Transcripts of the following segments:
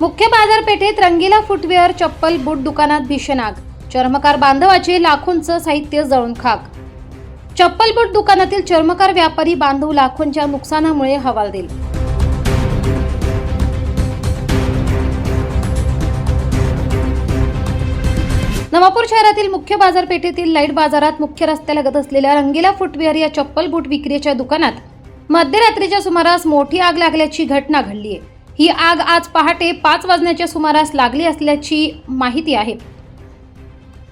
मुख्य बाजारपेठेत रंगीला फुटवेअर चप्पल बूट दुकानात भीषण आग चर्मकार बांधवाचे लाखोंचं साहित्य जळून खाक. चप्पल बूट दुकानातील चर्मकार व्यापारी बांधव लाखोंच्या नुकसानामुळे हवालदिल. नवापूर शहरातील मुख्य बाजारपेठेतील लाइट बाजारात मुख्य रस्त्यालगत असलेल्या रंगीला फुटवेअर या चप्पल बूट विक्रीच्या दुकानात मध्यरात्रीच्या सुमारास मोठी आग लागल्याची घटना घडली आहे ही आग आज पहाटे पाच वाजण्याच्या सुमारास लागली असल्याची माहिती आहे.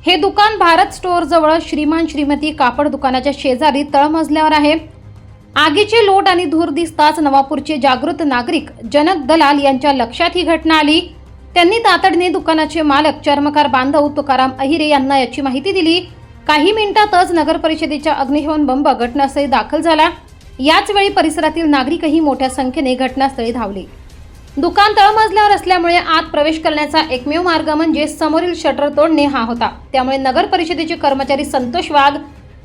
हे दुकान भारत स्टोअर जवळ श्रीमान श्रीमती कापड दुकानाच्या शेजारी तळमजल्यावर आहे. आगीचे लोट आणि धूर दिसताच नवापूरचे जागृत नागरिक जनक दलाल यांच्या लक्षात ही घटना आली. त्यांनी तातडीने दुकानाचे मालक चर्मकार बांधव तुकाराम अहिरे यांना याची माहिती दिली. काही मिनिटातच नगर परिषदेच्या अग्निशमन बंब घटनास्थळी दाखल झाला. याचवेळी परिसरातील नागरिकही मोठ्या संख्येने घटनास्थळी धावले. दुकान तळमजल्यावर असल्यामुळे आत प्रवेश करण्याचा एकमेव मार्ग म्हणजे समोरील शटर तोडणे हा होता. त्यामुळे नगर परिषदेचे कर्मचारी संतोष वाघ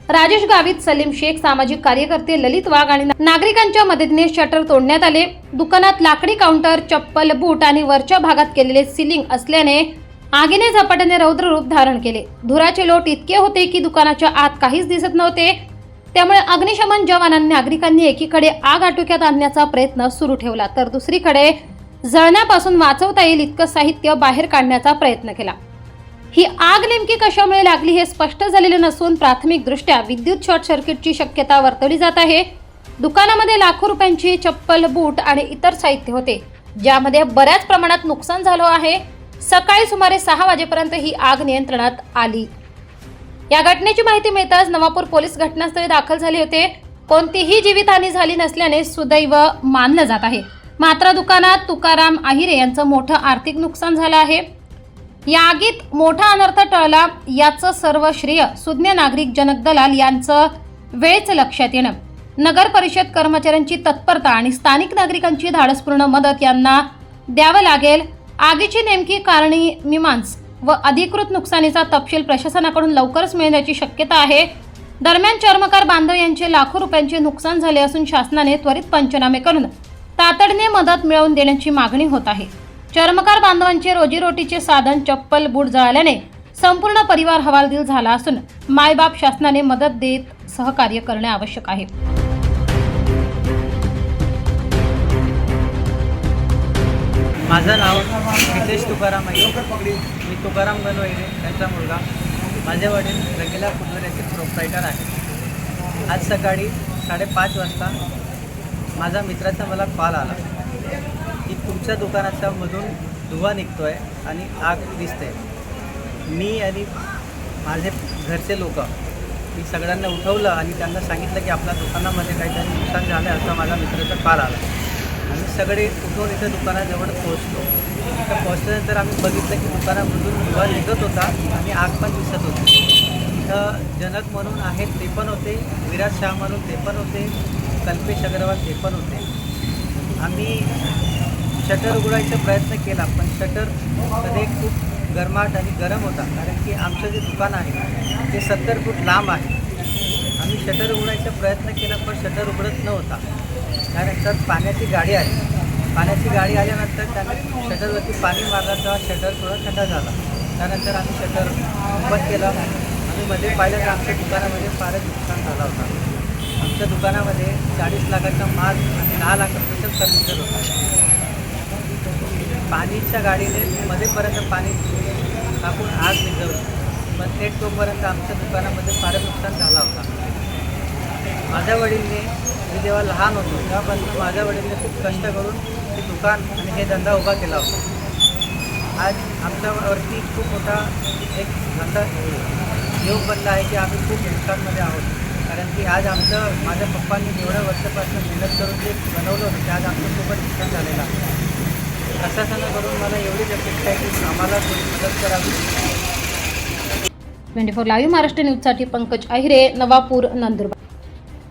राजेश गावित सलीम शेख सामाजिक कार्यकर्ते ललित वाघ आणि नागरिकांच्या मदतीने शटर तोडण्यात आले. दुकानात लाकडी काउंटर चप्पल बूट आणि वरच्या भागात केलेले सिलिंग असल्याने आगीने झपाट्याने रौद्र रूप धारण केले. धुराचे लोट इतके होते की दुकानाच्या आत काहीच दिसत नव्हते. त्यामुळे अग्निशमन जवानांनी नागरिकांनी एकीकडे आग आटोक्यात आणण्याचा प्रयत्न सुरू ठेवला. तर दुसरीकडे जळण्यापासून वाचवता येईल इतकं साहित्य बाहेर काढण्याचा प्रयत्न केला. ही आग नेमकी कशामुळे लागली हे स्पष्ट झालेले नसून प्राथमिकदृष्ट्या विद्युत शॉर्ट सर्किटची शक्यता वर्तवली जात आहे. दुकानामध्ये लाखो रुपयांची चप्पल बूट आणि इतर साहित्य होते ज्यामध्ये बऱ्याच प्रमाणात नुकसान झालं आहे. सकाळी सुमारे सहा वाजेपर्यंत ही आग नियंत्रणात आली. या घटनेची माहिती मिळताच नवापूर पोलीस घटनास्थळी दाखल झाले होते. कोणतीही जीवितहानी झाली नसल्याने सुदैव मानलं जात आहे. मात्र दुकानात तुकाराम आहिरे यांचं मोठं आर्थिक नुकसान झालं आहे. या आगीत मोठा अनर्थ टळला याचं सर्व श्रेय सुज्ञ नागरिक जनक दलाल यांचं वेळेच लक्षात येणं. नगर परिषद कर्मचाऱ्यांची तत्परता आणि स्थानिक नागरिकांची धाडसपूर्ण मदत यांना द्यावं लागेल. आगीची नेमकी कारणी मीमांस व अधिकृत नुकसानीचा तपशील प्रशासनाकडून लवकरच मिळण्याची शक्यता आहे. दरम्यान चर्मकार बांधव यांचे लाखो रुपयांचे नुकसान झाले असून शासनाने त्वरित पंचनामे करून तातडीने मदत मिळवून देण्याची मागणी होत आहे. चर्मकार बांधवांचे रोजीरोटीचे साधन चप्पल बूट जळाल्याने संपूर्ण परिवार हवालदिल झाला असून मायबाप शासनाने मदत देत सहकार्य करणे आवश्यक आहे. माझं नाव हितेश तुकाराम आहे. मी तुकाराम गणवैरे त्यांचा मुलगा. माझे वडील रंगीला फुटवेऱ्याचे प्रोपरायटर आहे आज सकाळी साडेपाच वाजता माझा मित्राचा मला कॉल आला. तुमच्या दुकानाच्या मधून धुवा निघतो आहे आणि आग दिसते. मी आणि माझे घरचे लोक मी सगळ्यांना उठवलं आणि त्यांना सांगितलं की आपल्या दुकानामध्ये काहीतरी नुकसान झालं आहे, असा माझा मित्राचा कॉल आला. आम्ही सगळे उठून इथं दुकानाजवळ पोहोचलो. इथं पोहोचल्यानंतर आम्ही बघितलं की दुकानामधून धुवा निघत होता आणि आग पण दिसत होती. इथं जनक म्हणून आहेत ते पण होते विराज शाह म्हणून ते पण होते कल्पेश अग्रवाल ते पण होते. आम्ही शटर उघडायचा प्रयत्न केला पण शटरमध्ये खूप गरमाट आणि गरम होता कारण की आमचं जे दुकान आहे ते सत्तर फूट लांब आहे. आम्ही शटर उघडायचा प्रयत्न केला पण शटर उघडत नव्हता. त्यानंतर पाण्याची गाडी आली. पाण्याची गाडी आल्यानंतर त्याने शटरवरती पाणी मारलं तेव्हा शटर थोडा थंड झाला. त्यानंतर आम्ही शटर ओपन केलं. आम्ही मध्ये पाहिलं तर आमच्या दुकानामध्ये फारच नुकसान झाला होता. आमच्या दुकानामध्ये चाळीस लाखाचा माल आणि दहा लाख रुपयाचं फर्निचर होता. पाणीच्या गाडीने मध्येपर्यंत पाणी टाकून आग विझवली पण थेट तोपर्यंत आमच्या दुकानामध्ये फारच नुकसान झाला होता. माझ्या वडीलने मी जेव्हा लहान होतो तेव्हापासून माझ्या वडीलने खूप कष्ट करून ते दुकान आणि हे धंदा उभा केला होता. आज आमच्यावरती खूप मोठा एक धंदा योग बनला आहे की आम्ही खूप नुकसानमध्ये आहोत. कारण की आज आमचं माझ्या पप्पांनी एवढ्या वर्षापासून मेहनत करून जे बनवलं होतं ते आज आमचं खूपच नुकसान झालेलं आहे. प्रशासनाकडून मला एवढीच अपेक्षा आहे की आम्हाला थोडी मदत करावी. ट्वेंटी फोर लाईव्ह महाराष्ट्र न्यूजसाठी पंकज अहिरे नवापूर नंदुरबार.